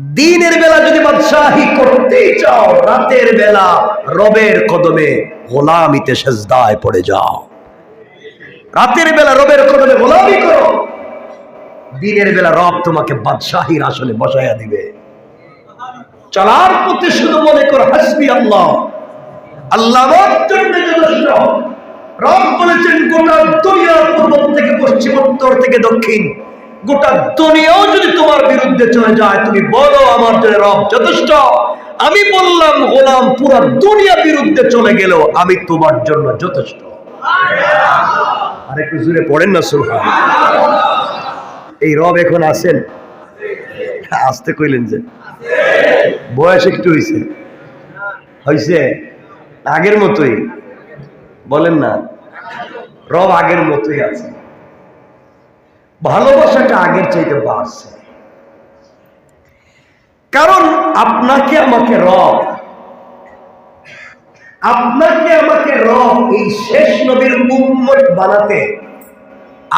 দিনের বেলা যদি বাদশাহী করতে চাও, রাতের বেলা রবের কদমে গোলামিতে সেজদায় পড়ে যাও। রাতের বেলা রবের কদমে গোলামি করো। দিনের বেলা রব তোমাকে বাদশাহীর আসলে বসাইয়া দিবে। চলার পথে শুধু মনে করো, হাসবি আল্লাহ। আল্লাহ রব বলেছেন, গোটা দুনিয়ার পূর্ব থেকে পশ্চিম, উত্তর থেকে দক্ষিণ। গোটা দুনিয়াও যদি তোমার বিরুদ্ধে চলে যায়, তুমি বলো আমার জন্য রব যথেষ্ট। আমি বললাম, গোলাম, পুরো দুনিয়া বিরুদ্ধে চলে গেল আমি তোমার জন্য যথেষ্ট। আর একটু জুড়ে পড়েন না এই রব এখন আছেন? আসতে কইলেন যে। বয়স একটু হয়েছে হয়েছে আগের মতোই। বলেন না, রব আগের মতোই আছে। ভালোবাসাটা আগের চাইতে বাড়ছে। কারণ আপনাকে আমাকে রব, আপনাকে আমাকে রব এই শেষ নবীর উম্মত বানাতে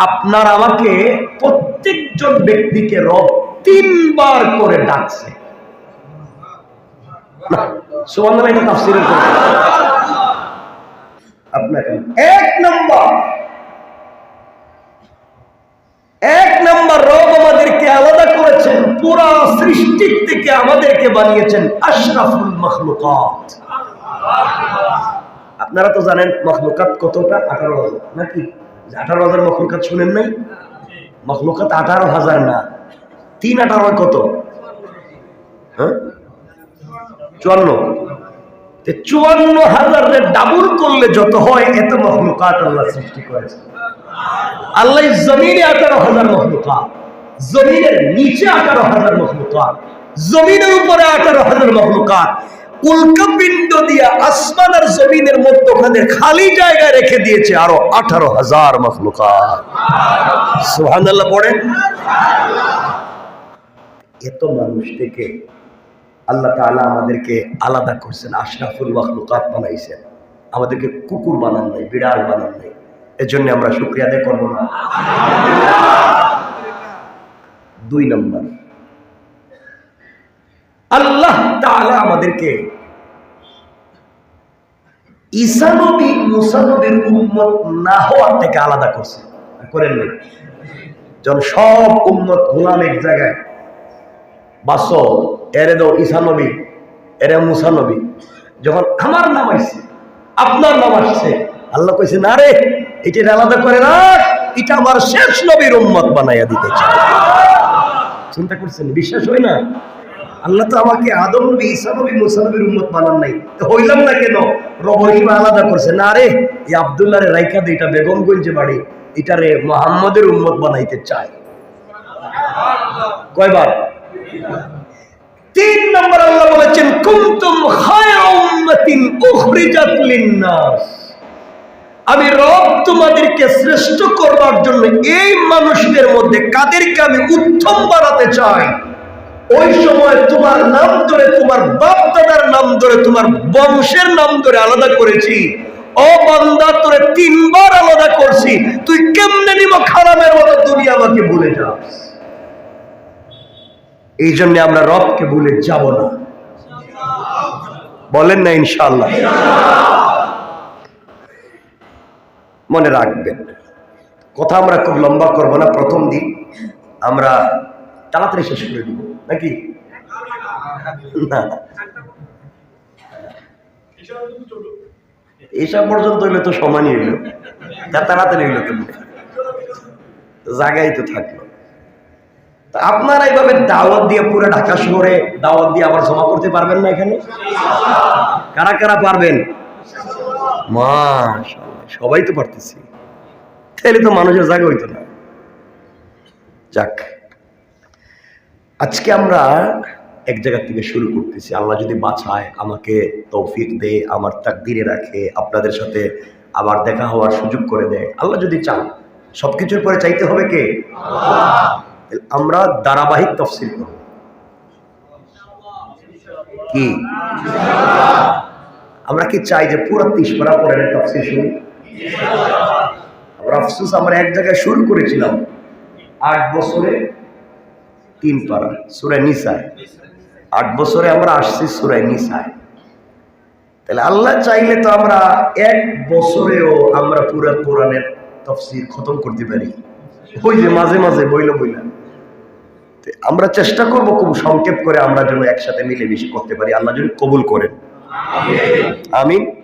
আপনার আমাকে প্রত্যেকজন ব্যক্তিকে রব তিনবার করে ডাকছে। সুবহান এটা তাফসীরের কথা আপনাকে এক নম্বর এক নম্বর রব আমাদেরকে আলাদা করেছেন পুরা সৃষ্টির থেকে আমাদেরকে বানিয়েছেন আশরাফুল মখলুকাত। আপনারা তো জানেন মখলুকাত কতটা? আঠারো হাজার। নাকি? আঠারো হাজার মখলুকাত শুনেন নাই? মখলুকাত আঠারো হাজার না। তিন আঠারো কত? হ্যাঁ? চুয়ান্ন। চুয়ান্ন হাজারের ডাবল করলে যত হয়, এত মখলুকাত আল্লাহ সৃষ্টি করেছে। আল্লাহ জমিনে আঠারো হাজার মখলুকাত। জমিনের নিচে আঠারো হাজার মখলুকাত। জমিনের উপরে আঠারো হাজার মখলুকাত। উল্কাপিণ্ড দিয়া আসমান আর জমিনের মধ্যখানে খালি জায়গায় রেখে দিয়েছে আরও আঠারো হাজার মখলুকাত। সুহান পড়েন। এত মানুষ থেকে আল্লাহ তাআলা আমাদেরকে আলাদা করছেন, আশরাফুল মখলুকাত বানাইছেন। আমাদেরকে কুকুর বানান নাই, বিড়াল বানান নাই। এজন্য আমরা শুক্রিয়া আদায় করব না। দুই নম্বর আল্লাহ তাআলা আমাদেরকে ঈসানবী মুসানবীর উম্মত না হওয়ার থেকে আলাদা করছে। করেন নাই। যখন সব উম্মত গোলাম এক জায়গায়, বাস, এরে দাও ঈসানবী এরে মুসানবী যখন আমার নাম আসছে, আপনার নাম আসছে, আল্লাহ কইছে, না রে, এটা আলাদা করে না এটা আমার শেষ নবীর উম্মত বানাইয়া দিতে চিন্তা করছেন? বিশ্বাস হয় না? আল্লাহ তো আমাকে আদম নবী ঈসা নবী মুসা নবীর উম্মত বানান নাই। তো হইলাম না কেন? রব হিসেবে আলাদা করছে। না রে, এই আবদুল্লাহ রে রাইখা দে, এটা বেগমগঞ্জে বাড়ি। এটা রে মোহাম্মদের উম্মত বানাইতে চায়। কয়বার? তিন নম্বর আল্লাহ বলেছেন, কুনতুম খায়রা উখরিজাত আমি রব তোমাদেরকে শ্রেষ্ঠ করবার জন্য এই মানুষদের মধ্যে কাদেরকে আমি উত্তম বানাতে চাই? ওই সময় তোমার নাম ধরে, তোমার বাপ দাদার নাম ধরে, তোমার বংশের নাম ধরে আলাদা করেছি। ও বান্দা, তোরে তিনবার আলাদা করছি। তুই কেমনে নিব খারাপের মতো? তুমি আমাকে ভুলে যাস এই জন্য আমরা রবকে ভুলে যাব না। বলেন না ইনশাল্লাহ মনে রাখবেন, কথা আমরা খুব লম্বা করব না, প্রথম দিন। আমরা তাড়াতাড়ি শেষ করে দিব, নাকি? না। এসব পর্যন্ত হইলে তো সমানই হইল তা তাড়াতাড়ি হইল কেমন? জায়গায় তো থাকল। আপনারা এইভাবে দাওয়াত দিয়ে পুরো ঢাকা শহরে দাওয়াত দিয়ে আবার জমা করতে পারবেন না এখানে? কারা কারা পারবেন? সবাই তো পারতেছি। তাহলে তো মানুষের জায়গা হইতো না। যাক। আজকে আমরা এক জায়গা থেকে শুরু করতেছি। আল্লাহ যদি বাঁচায়, আমাকে তৌফিক দেয় আমার তাকদিরে রাখে, আপনাদের সাথে আবার দেখা হওয়ার সুযোগ করে দেয়। আল্লাহ যদি চান, সবকিছুর পরে চাইতে হবে কে? আমরা ধারাবাহিক তফসিল করব। কি? আমরা কি চাই যে পুরো তিসপাড়া পরে তফসিল শুনি? আমরা আফসোস, আমরা এক জায়গায় শুরু করেছিলাম আট বছরে তিন পারা সুরায় নিসায়। আট বছরে আমরা আসছি সুরায় নিসায়। তাহলে আল্লাহ চাইলে তো আমরা এক বছরেও আমরা পুরা কোরআনের তফসির খতম করতে পারি। ওই যে মাঝে মাঝে বইল বইলা। আমরা চেষ্টা করব খুব সংক্ষেপ করে আমরা যেন একসাথে মিলেমিশে করতে পারি। আল্লাহ যদি কবুল করেন। আমিন।